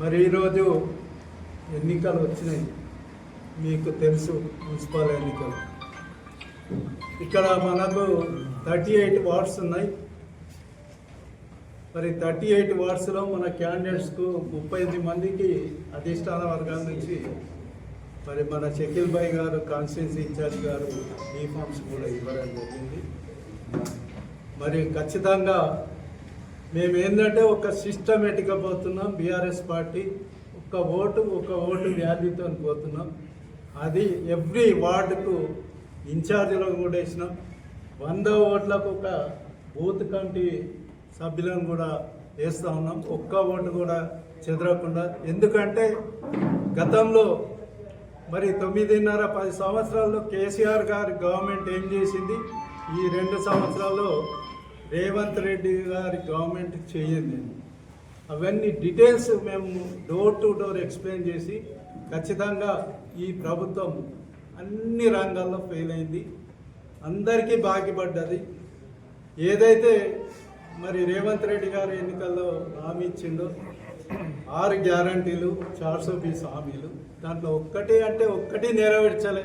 మరి ఈరోజు ఎన్నికలు వచ్చినాయి. మీకు తెలుసు మున్సిపల్ ఎన్నికలు. ఇక్కడ మనకు థర్టీ ఎయిట్ వార్డ్స్ ఉన్నాయి. మరి థర్టీ ఎయిట్ వార్డ్స్లో మన క్యాండిడేట్స్కు ముప్పై ఎనిమిది మందికి అధిష్టాన వర్గాల నుంచి మరి మన షకీల్ భాయ్ గారు కాన్స్టిట్యూన్సీ ఇన్ఛార్జ్ గారు ఈ ఫామ్స్ కూడా ఇవ్వడం జరిగింది. మరి ఖచ్చితంగా మేము ఏంటంటే ఒక సిస్టమేటిక్గా పోతున్నాం. బీఆర్ఎస్ పార్టీ ఒక ఓటు ఒక ఓటు వ్యాధితో పోతున్నాం. అది ఎవ్రీ వార్డుకు ఇన్ఛార్జీలో కూడా వేసినాం. వంద ఓట్లకు ఒక బూత్ కమిటీ సభ్యులను కూడా వేస్తూ ఉన్నాం. ఒక్క ఓటు కూడా చెదరకుండా. ఎందుకంటే గతంలో మరి తొమ్మిదిన్నర పది సంవత్సరాల్లో కేసీఆర్ గారి గవర్నమెంట్ ఏం చేసింది? ఈ రెండు సంవత్సరాల్లో రేవంత్ రెడ్డి గారి గవర్నమెంట్ చేయండి అవన్నీ డీటెయిల్స్ మేము డోర్ టు డోర్ ఎక్స్ప్లెయిన్ చేసి ఖచ్చితంగా ఈ ప్రభుత్వం అన్ని రంగాల్లో ఫెయిల్ అయింది. అందరికీ బాగిపడ్డది ఏదైతే మరి రేవంత్ రెడ్డి గారు ఎన్నికల్లో హామీ ఇచ్చిండో ఆరు గ్యారంటీలు చార్సో బీస్ హామీలు. దాంట్లో ఒక్కటి అంటే ఒక్కటి నెరవేర్చలే.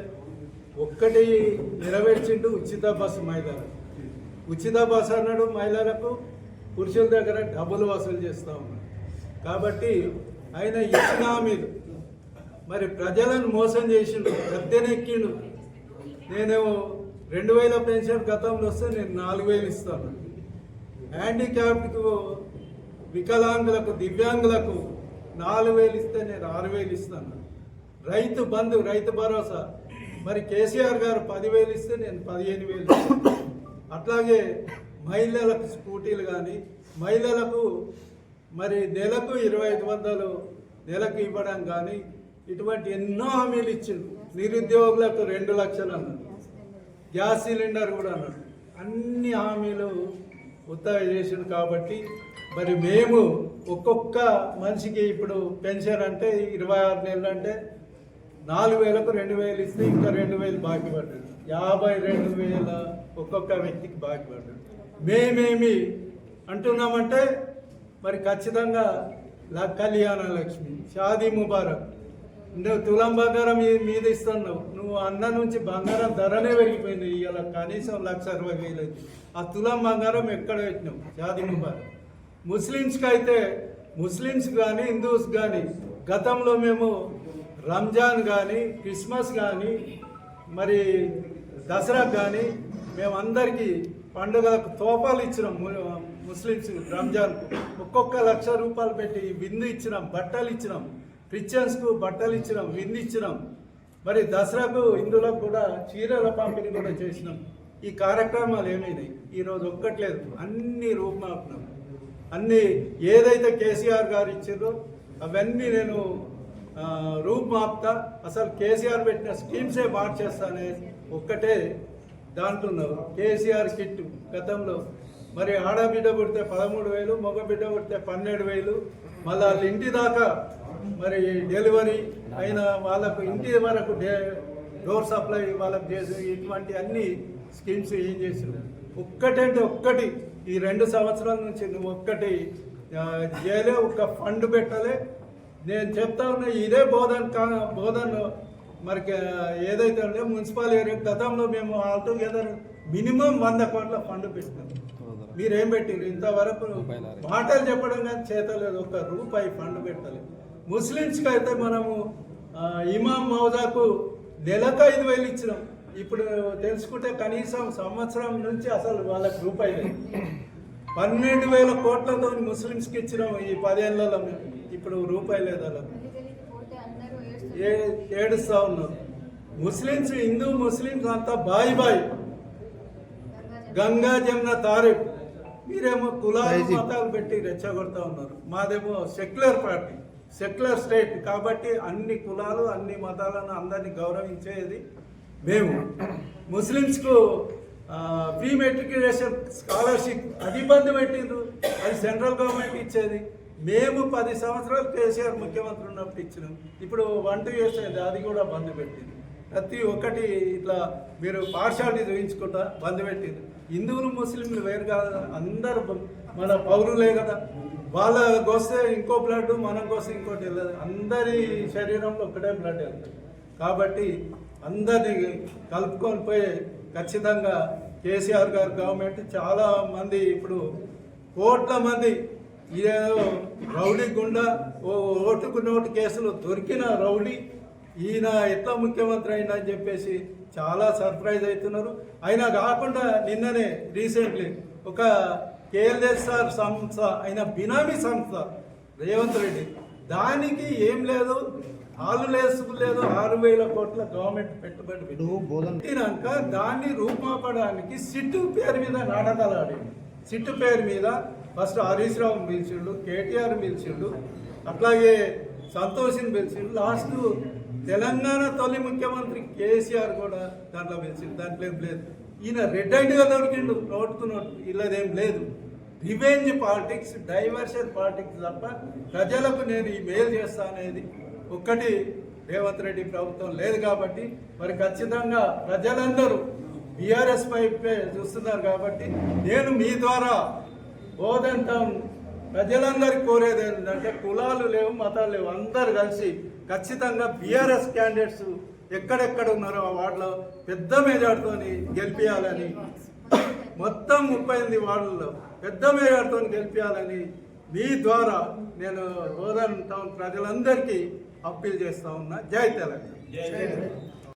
ఒక్కటి నెరవేర్చిండు ఉచిత బస్సు మైదానం. ఉచిత బస్ అన్నాడు మహిళలకు. పురుషుల దగ్గర డబ్బులు వసూలు చేస్తూ ఉన్నాడు. కాబట్టి ఆయన ఇచ్చిన హామీలు మరి ప్రజలను మోసం చేసిండు గద్దెనెక్కిండు. నేను రెండు వేల పెన్షన్ గతంలో వస్తే నేను నాలుగు వేలు ఇస్తాను. హ్యాండిక్యాప్డ్కు వికలాంగులకు దివ్యాంగులకు నాలుగు వేలు ఇస్తే నేను ఆరు వేలు ఇస్తాను. రైతు బంధు రైతు భరోసా. మరి కేసీఆర్ గారు పదివేలు ఇస్తే నేను పదిహేను వేలు ఇస్తాను. అట్లాగే మహిళలకు స్కూటీలు కానీ మహిళలకు మరి నెలకు ఇరవై ఐదు వందలు నెలకు ఇవ్వడం కానీ ఇటువంటి ఎన్నో హామీలు ఇచ్చిండు నిరుద్యోగులకు రెండు లక్షలు అన్నాడు గ్యాస్ సిలిండర్ కూడా అన్నాడు అన్ని హామీలు ఉత్తర చేసిండు కాబట్టి మరి మేము ఒక్కొక్క మనిషికి ఇప్పుడు పెన్షన్ అంటే ఇరవై ఆరు నెలలు అంటే నాలుగు వేలకు రెండు వేలు ఇస్తే ఇంకా రెండు వేలు బాకీ పడ్డాడు యాభై రెండు వేల ఒక్కొక్క వ్యక్తికి బాకీ మేమేమి అంటున్నామంటే మరి ఖచ్చితంగా ల కళ్యాణ లక్ష్మి షాదీ ముబారక్. నువ్వు తులం బంగారం మీద ఇస్తున్నావు. నువ్వు అన్న నుంచి బంగారం ధరనే పెరిగిపోయింది. ఇవాళ కనీసం లక్ష అరవై వేలు ఆ తులం బంగారం ఎక్కడ పెట్టినావు? షాదీ ముబారక్. ముస్లిమ్స్కి అయితే ముస్లిమ్స్ కానీ హిందూస్ కానీ గతంలో మేము రంజాన్ కానీ క్రిస్మస్ కానీ మరి దసరా కానీ మేమందరికీ పండుగలకు తోపాలు ఇచ్చినాం ముస్లిమ్స్ రంజాన్ ఒక్కొక్క లక్ష రూపాయలు పెట్టి విందు ఇచ్చినాం బట్టలు ఇచ్చినాం. క్రిస్టియన్స్కు బట్టలు ఇచ్చినాం విందు ఇచ్చినాం. మరి దసరాకు హిందువులకు కూడా చీరల పంపిణీ కూడా చేసినాం. ఈ కార్యక్రమాలు ఏమైనాయి? ఈరోజు ఒక్కట్లేదు. అన్ని రూపుమాపినాం అన్ని ఏదైతే కేసీఆర్ గారు ఇచ్చిందో అవన్నీ నేను రూపుమాపుతా అసలు కేసీఆర్ పెట్టిన స్కీమ్సే మార్చేస్తానే ఒక్కటే దాంట్లో ఉన్నారు. కేసీఆర్ కిట్ గతంలో. మరి ఆడబిడ్డ పుడితే పదమూడు వేలు మగ బిడ్డ పుడితే పన్నెండు వేలు. మళ్ళీ వాళ్ళ ఇంటి దాకా మరి డెలివరీ అయిన వాళ్ళకు ఇంటి వరకు డే డోర్ సప్లై వాళ్ళకి చేసి ఇటువంటి అన్ని స్కీమ్స్ ఏం చేసినావు ఒక్కటంటే ఒక్కటి. ఈ రెండు సంవత్సరాల నుంచి నువ్వు ఒక్కటి చేయలే ఒక్క ఫండ్ పెట్టలే. నేను చెప్తా ఉన్నా ఇదే బోధన్ కా బోధన్ మరి ఏదైతే ఉందో మున్సిపల్ ఏరియా గతంలో మేము ఆల్ టుగెదర్ మినిమం వంద కోట్ల ఫండ్ పెట్టినాం. మీరేం పెట్టిరు ఇంతవరకు మాటలు చెప్పడం కానీ చేతలేదు. ఒక రూపాయి ఫండ్ పెట్టలేదు. ముస్లిమ్స్కి అయితే మనము ఇమాం మౌజాకు నెలకు ఐదు వేలు ఇచ్చినాం. ఇప్పుడు తెలుసుకుంటే కనీసం సంవత్సరం నుంచి అసలు వాళ్ళకి రూపాయి లేదు. పన్నెండు వేల కోట్లతో ముస్లిమ్స్కి ఇచ్చినాం ఈ పదేళ్ళలో మేము. ఇప్పుడు రూపాయి లేదు వాళ్ళకు. ఏడుస్తా ఉన్నారు ముస్లిమ్స్ హిందూ ముస్లిమ్స్ అంతా బాయ్ బాయ్. గంగా జమున తారీఖ్ మీరేమో కులాలు మతాలు పెట్టి రెచ్చగొడతా ఉన్నారు. మాదేమో సెక్యులర్ పార్టీ సెక్యులర్ స్టేట్. కాబట్టి అన్ని కులాలు అన్ని మతాలను అందరినీ గౌరవించేది మేము. ముస్లిమ్స్కు ప్రీ మెట్రికులేషన్ స్కాలర్షిప్ అది బంద్ పెట్టిండ్రు. అది సెంట్రల్ గవర్నమెంట్ ఇచ్చేది. మేము పది సంవత్సరాలు కేసీఆర్ ముఖ్యమంత్రి ఉన్నప్పుడు ఇచ్చినాం. ఇప్పుడు వన్ టూ ఇయర్స్ అది కూడా బంద్ పెట్టింది. ప్రతి ఒక్కటి ఇట్లా మీరు పాఠశాలని చూపించుకుంటా బంద్ పెట్టింది. హిందువులు ముస్లింలు వేరు కాదు. అందరూ మన పౌరులే కదా. వాళ్ళ వస్తే ఇంకో బ్లడ్ మనకు వస్తే ఇంకోటి వెళ్ళదు అందరి శరీరంలో ఒకటే బ్లడ్ వెళ్తుంది. కాబట్టి అందరినీ కలుపుకొని పోయి ఖచ్చితంగా కేసీఆర్ గారు గవర్నమెంట్ చాలా మంది ఇప్పుడు కోట్ల మంది ఇదేదో రౌడీ గుండా ఓ ఓటుకు నోటు కేసులు దొరికిన రౌడీ ఈయన ఎట్లా ముఖ్యమంత్రి అయినా అని చెప్పేసి చాలా సర్ప్రైజ్ అవుతున్నారు. అయినా కాకుండా నిన్ననే రీసెంట్లీ ఒక కేఎల్ఎస్ఆర్ సంస్థ అయిన బినామీ సంస్థ రేవంత్ రెడ్డి దానికి ఏం లేదు ఆలు లేసుకు లేదు ఆరు వేల కోట్ల గవర్నమెంట్ పెట్టుబడి పెట్టినాక దాన్ని రూపాపడానికి సిట్టు పేరు మీద నాటకాలు ఆడింది సిట్టు పేరు మీద ఫస్ట్ హరీష్ రావు పిలిచిండు కేటీఆర్ పిలిచిండు అట్లాగే సంతోషిని పిలిచిండు లాస్ట్ తెలంగాణ తొలి ముఖ్యమంత్రి కేసీఆర్ కూడా దాంట్లో పిలిచిండు దాంట్లో ఏం లేదు. ఈయన రెడ్ హ్యాండ్గా దొరికిండు నోటుతున్నట్టు ఇలాదేం లేదు. రివెంజ్ పాలిటిక్స్ డైవర్షన్ పాలిటిక్స్ తప్ప ప్రజలకు నేను ఈ మేలు చేస్తా అనేది ఒక్కటి రేవంత్ రెడ్డి ప్రభుత్వం లేదు కాబట్టి మరి ఖచ్చితంగా ప్రజలందరూ బీఆర్ఎస్ వైపే చూస్తున్నారు కాబట్టి నేను మీ ద్వారా బోధంతం టౌన్ ప్రజలందరికీ కోరేది ఏంటంటే కులాలు లేవు మతాలు లేవు. అందరు కలిసి ఖచ్చితంగా బీఆర్ఎస్ క్యాండిడేట్స్ ఎక్కడెక్కడ ఉన్నారో ఆ వార్డులో పెద్ద మెజార్టీతో గెలిపించాలని మొత్తం ముప్పై ఎనిమిది వార్డుల్లో పెద్ద మేయర్తో గెలిపించాలని మీ ద్వారా నేను గోదావరి టౌన్ ప్రజలందరికీ అప్పీల్ చేస్తా ఉన్నా. జై తెలంగాణ.